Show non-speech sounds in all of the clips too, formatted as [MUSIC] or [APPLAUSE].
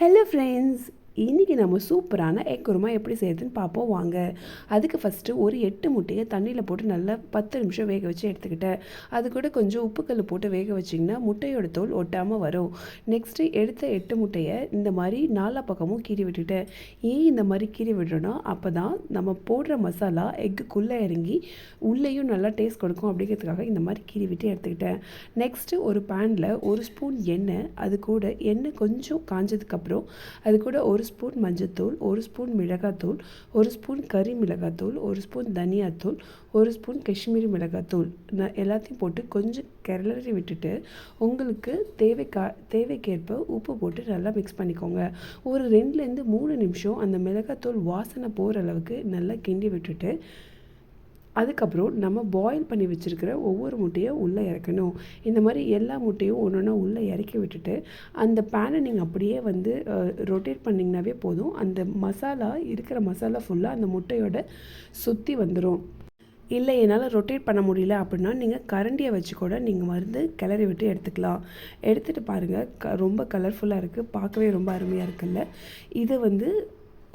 hello friends இன்றைக்கி நம்ம சூப்பரான எக் குருமா எப்படி செய்யறதுன்னு பார்ப்போம் வாங்க. அதுக்கு ஃபஸ்ட்டு ஒரு எட்டு முட்டையை தண்ணியில் போட்டு நல்லா பத்து நிமிஷம் வேக வச்சு எடுத்துக்கிட்டேன். அது கூட கொஞ்சம் உப்புக்கல் போட்டு வேக வச்சிங்கன்னா முட்டையோட தோல் ஒட்டாமல் வரும். நெக்ஸ்ட்டு எடுத்த எட்டு முட்டையை இந்த மாதிரி நாலா பக்கமும் கீறி விட்டுட்டேன். ஏன் இந்த மாதிரி கீறி விடுறோன்னா அப்போ தான் நம்ம போடுற மசாலா எக்குக்குள்ளே இறங்கி உள்ளேயும் நல்லா டேஸ்ட் கொடுக்கும் அப்படிங்கிறதுக்காக இந்த மாதிரி கீறி விட்டு எடுத்துக்கிட்டேன். நெக்ஸ்ட்டு ஒரு பேனில் ஒரு ஸ்பூன் எண்ணெய் அது கூட எண்ணெய் கொஞ்சம் காஞ்சதுக்கப்புறம் அது கூட ஒரு ஸ்பூன் மஞ்சத்தூள் ஒரு ஸ்பூன் மிளகாத்தூள் ஒரு ஸ்பூன் கறி மிளகாத்தூள் ஒரு ஸ்பூன் தனியாத்தூள் ஒரு ஸ்பூன் காஷ்மீரி மிளகாத்தூள். நான் எல்லாத்தையும் போட்டு கொஞ்சம் கிளறி விட்டுட்டு உங்களுக்கு தேவைக்கா தேவைக்கேற்ப உப்பு போட்டு நல்லா மிக்ஸ் பண்ணிக்கோங்க. ஒரு ரெண்டுலேருந்து மூணு நிமிஷம் அந்த மிளகாத்தூள் வாசனை போகிற அளவுக்கு நல்லா கிண்டி விட்டுட்டு அதுக்கப்புறம் நம்ம பாயில் பண்ணி வச்சுருக்கிற ஒவ்வொரு முட்டையும் உள்ளே இறக்கணும். இந்த மாதிரி எல்லா முட்டையும் ஒன்று ஒன்றா உள்ளே இறக்கி விட்டுட்டு அந்த பேனை நீங்கள் அப்படியே வந்து ரொட்டேட் பண்ணிங்கனாவே போதும். அந்த மசாலா இருக்கிற மசாலா ஃபுல்லாக அந்த முட்டையோட சுற்றி வந்துடும் இல்லை என்னால் ரொட்டேட் பண்ண முடியல அப்படின்னா நீங்கள் கரண்டியை வச்சு கூட நீங்கள் மருந்து கிளறி விட்டு எடுத்துக்கலாம். எடுத்துகிட்டு பாருங்கள் க ரொம்ப கலர்ஃபுல்லாக இருக்குது பார்க்கவே ரொம்ப அருமையாக இருக்குல்ல. இது வந்து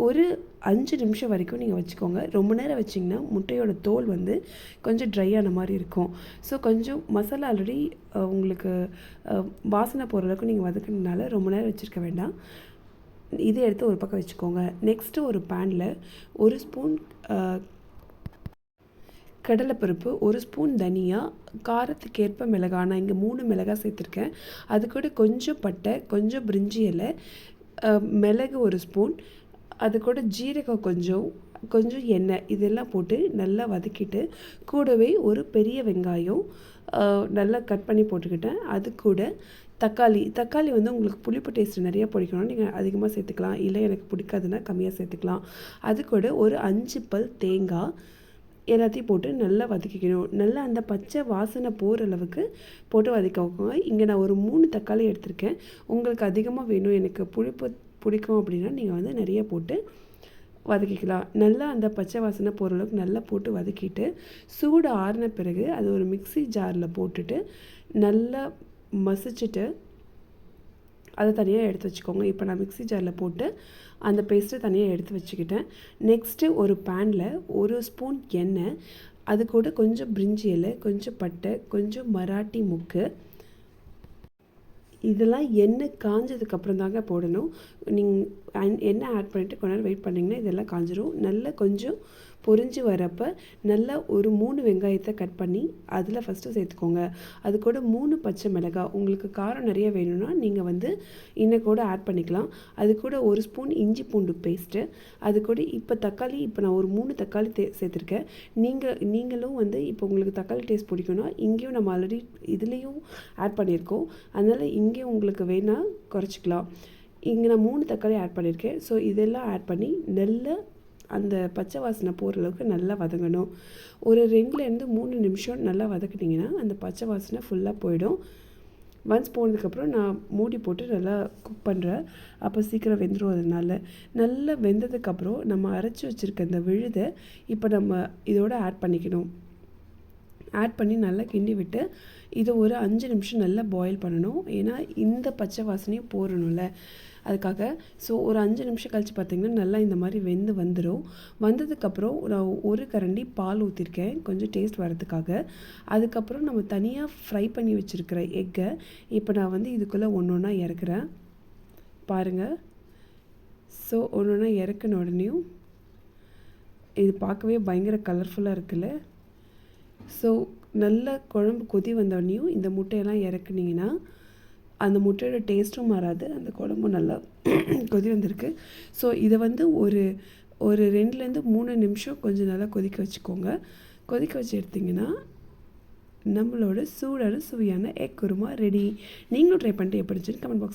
ஒரு அஞ்சு நிமிஷம் வரைக்கும் நீங்கள் வச்சுக்கோங்க. ரொம்ப நேரம் வச்சிங்கன்னா முட்டையோட தோல் வந்து கொஞ்சம் ட்ரை ஆன மாதிரி இருக்கும். ஸோ கொஞ்சம் மசாலா ஆல்ரெடி உங்களுக்கு வாசனை போகிற அளவுக்கு நீங்கள் வதக்கினால ரொம்ப நேரம் வச்சுருக்க வேண்டாம். இதை எடுத்து ஒரு பக்கம் வச்சுக்கோங்க. நெக்ஸ்ட்டு ஒரு பேனில் ஒரு ஸ்பூன் கடலைப்பருப்பு ஒரு ஸ்பூன் தனியா காரத்துக்கேற்ப மிளகா நான் இங்கே மூணு மிளகாய் சேர்த்துருக்கேன். அது கூட கொஞ்சம் பட்டை கொஞ்சம் பிரிஞ்சி இலை மிளகு ஒரு ஸ்பூன் அது கூட ஜீரகம் கொஞ்சம் கொஞ்சம் எண்ணெய் இதெல்லாம் போட்டு நல்லா வதக்கிட்டு கூடவே ஒரு பெரிய வெங்காயம் நல்லா கட் பண்ணி போட்டுக்கிட்டேன். அது கூட தக்காளி தக்காளி வந்து உங்களுக்கு புளிப்பு டேஸ்ட் நிறையா பிடிக்கணும் நீங்கள் அதிகமாக சேர்த்துக்கலாம். இல்லை எனக்கு பிடிக்காதுன்னா கம்மியாக சேர்த்துக்கலாம். அது கூட ஒரு அஞ்சு பல் தேங்காய் எல்லாத்தையும் போட்டு நல்லா வதக்கிக்கணும். நல்லா அந்த பச்சை வாசனை போகிற அளவுக்கு போட்டு வதக்கிக்கோங்க. இங்கே நான் ஒரு மூணு தக்காளி எடுத்திருக்கேன். உங்களுக்கு அதிகமாக வேணும். எனக்கு புளிப்பு பிடிக்கும் அப்படின்னா நீங்கள் வந்து நிறைய போட்டு வதக்கிக்கலாம். நல்லா அந்த பச்சை வாசனை போகிற அளவுக்கு நல்லா போட்டு வதக்கிட்டு சூடு ஆறின பிறகு அது ஒரு மிக்சி ஜாரில் போட்டுட்டு நல்லா மசிச்சுட்டு அதை தனியாக எடுத்து வச்சுக்கோங்க. இப்போ நான் மிக்சி ஜாரில் போட்டு அந்த பேஸ்ட்டை தனியாக எடுத்து வச்சுக்கிட்டேன். நெக்ஸ்ட்டு ஒரு பேனில் ஒரு ஸ்பூன் எண்ணெய் அது கூட கொஞ்சம் பிரிஞ்சி இலை கொஞ்சம் பட்டை கொஞ்சம் மராட்டி முக்கு இதெல்லாம் எண்ணெய் காஞ்சதுக்கப்புறம் தாங்க போடணும். நீங்கள் எண்ணெய் ஆட் பண்ணிவிட்டு கொஞ்ச நேரம் வெயிட் பண்ணிங்கன்னா இதெல்லாம் காஞ்சிரும். நல்லா கொஞ்சம் பொறிஞ்சு வரப்போ நல்லா ஒரு மூணு வெங்காயத்தை கட் பண்ணி அதில் ஃபஸ்ட்டு சேர்த்துக்கோங்க. அது கூட மூணு பச்சை மிளகாய். உங்களுக்கு காரம் நிறைய வேணும்னா நீங்கள் வந்து இன்னும் கூட ஆட் பண்ணிக்கலாம். அது கூட ஒரு ஸ்பூன் இஞ்சி பூண்டு பேஸ்ட்டு அது கூட இப்போ தக்காளி இப்போ நான் ஒரு மூணு தக்காளி தே சேர்த்துருக்கேன். நீங்கள் நீங்களும் வந்து இப்போ உங்களுக்கு தக்காளி டேஸ்ட் பிடிக்கும்னா இங்கேயும் நம்ம ஆல்ரெடி இதுலேயும் ஆட் பண்ணியிருக்கோம். அதனால் இங்கேயும் உங்களுக்கு வேணால் குறைச்சிக்கலாம். இங்கே நான் மூணு தக்காளி ஆட் பண்ணியிருக்கேன் ஸோ இதெல்லாம் ஆட் பண்ணி நல்லா அந்த பச்சை வாசனை போகிற அளவுக்கு நல்லா வதங்கணும். ஒரு ரெண்டுலேருந்து மூணு நிமிஷம் நல்லா வதக்கிட்டிங்கன்னா அந்த பச்சை வாசனை ஃபுல்லாக போயிடும். ஒன்ஸ் போனதுக்கப்புறம் நான் மூடி போட்டு நல்லா குக் பண்ணுறேன் அப்போ சீக்கிரம் வெந்துடும் அதனால நல்லா வெந்ததுக்கப்புறம் நம்ம அரைச்சி வச்சுருக்க இந்த விழுதை இப்போ நம்ம இதோட ஆட் பண்ணிக்கணும். ஆட் பண்ணி நல்லா கிண்டி விட்டு இதை ஒரு அஞ்சு நிமிஷம் நல்லா பாயில் பண்ணணும். ஏன்னா இந்த பச்சை வாசனையும் போடணும்ல. அதுக்காக ஸோ ஒரு அஞ்சு நிமிஷம் கழித்து பார்த்திங்கன்னா நல்லா இந்த மாதிரி வெந்து வந்துடும் வந்ததுக்கப்புறம் நான் ஒரு கரண்டி பால் ஊற்றிருக்கேன் கொஞ்சம் டேஸ்ட் வரதுக்காக அதுக்கப்புறம் நம்ம தனியாக ஃப்ரை பண்ணி வச்சுருக்கிற எக்கை இப்போ நான் வந்து இதுக்குள்ளே ஒன்று ஒன்றா இறக்குறேன். பாருங்கள் ஸோ ஒன்று ஒன்றா இறக்குன உடனேயும் இது பார்க்கவே பயங்கர கலர்ஃபுல்லாக இருக்குல்ல. ஸோ நல்ல குழம்பு கொதி வந்தோடனையும் இந்த முட்டையெல்லாம் இறக்குனிங்கன்னா அந்த முட்டையோட டேஸ்ட்டும் மாறாது. அந்த குழம்பும் நல்லா [CLEARS THROAT] கொதி வந்திருக்கு. ஸோ இதை வந்து ஒரு ஒரு ரெண்டுலேருந்து மூணு நிமிஷம் கொஞ்சம் நல்லா கொதிக்க வச்சுக்கோங்க. கொதிக்க வச்சு எடுத்திங்கன்னா நம்மளோட சூடான சுவையான எக் குருமா ரெடி நீங்களும் ட்ரை பண்ணிட்டு எப்படி கமெண்ட் பாக்ஸ்